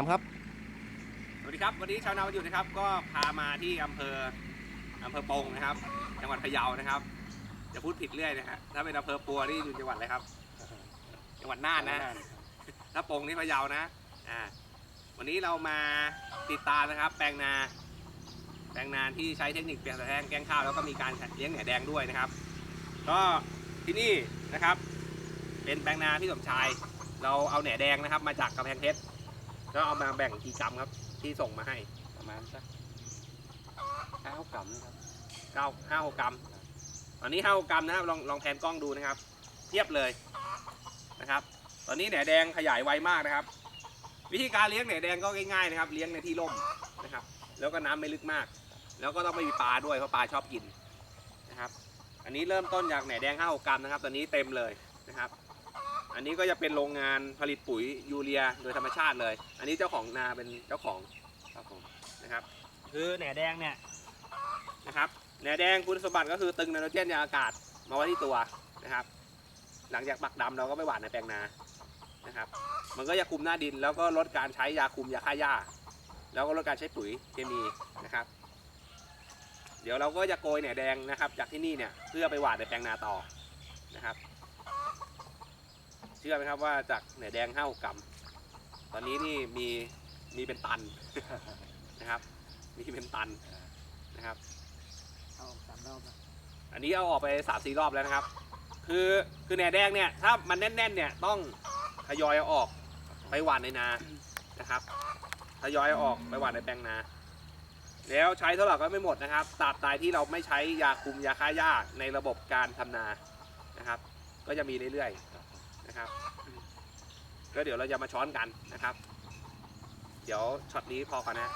ถามครับ สวัสดีครับ วันนี้ชาวนาวันหยุดนะครับ ก็พามาที่อำเภออำเภอปงนะครับ จังหวัดพะเยานะครับจะพูดผิดเรื่อยนะฮะถ้าเป็นอำเภอปัวนี่อยู่จังหวัดอะไรครับ จังหวัดน่านนะ ถ้าปงนี่พะเยานะ อ่า วันนี้เรามาติดตามนะครับ แปลงนา แปลงนาที่ใช้เทคนิคเปลี่ยนสะแทงแกงข้าวแล้วก็มีการเลี้ยงแหนแดงด้วยนะครับ ก็ที่นี่นะครับ เป็นแปลงนาพี่สมชาย เราเอาแหนแดงนะครับ มาจากกำแพงเพชร ก็เอามาแบ่งกี่กรัมครับ ที่ส่งมาให้ประมาณสักเก้ากรัมนะครับเก้าห้าหกกรัมตอนนี้ห้าหกกรัมนะครับลองลองแผนกล้องดูนะครับ เทียบเลยนะครับ ตอนนี้แหนแดงขยายไวมากนะครับ วิธีการเลี้ยงแหนแดงก็ง่ายๆนะครับ เลี้ยงในที่ร่มนะครับ แล้วก็น้ำไม่ลึกมาก แล้วก็ต้องไม่มีปลาด้วยเพราะปลาชอบกินนะครับ อันนี้เริ่มต้นจากแหนแดงห้าหกกรัมนะครับ ตอนนี้เต็มเลยนะครับ อันนี้ก็จะเป็นโรงงานผลิตปุ๋ยยูเรียโดยธรรมชาติเลย อันนี้เจ้าของนาเป็นเจ้าของครับผมนะครับ คือแหนแดงเนี่ยนะครับแหนแดงคุณสมบัติก็คือตึงไนโตรเจนในอากาศมาไว้ที่ตัวนะครับ หลังจากปักดำเราก็ไปหว่านในแปลงนานะครับ มันก็จะคุมหน้าดินแล้วก็ลดการใช้ยาคุมยาฆ่าหญ้า แล้วก็ลดการใช้ปุ๋ยเคมีนะครับ เดี๋ยวเราก็จะโกยแหนแดงนะครับ จากที่นี่เนี่ยเพื่อไปหว่านในแปลงนาต่อนะครับ เชื่อไหมครับว่าจากแหนแดงห้ากรัมตอนนี้นี่มีมีเป็นตันนะครับ มีเป็นตันนะครับเอาสามรอบอันนี้เอาออกไปสามสี่รอบแล้วนะครับ คือคือแหนแดงเนี่ยถ้ามันแน่นๆเนี่ยต้องทยอยเอาออกไปหว่านในนานะครับทยอยเอาออกไปหว่านในแปลงนา แล้วใช้เท่าไหร่ก็ไม่หมดนะครับตราบใดที่เราไม่ใช้ยาคุมยาฆ่าหญ้าในระบบการทำนานะครับ ก็จะมีเรื่อยๆนะครับ ก็เดี๋ยวเราจะมาช้อนกันนะครับ เดี๋ยวช็อตนี้พอก่อนนะ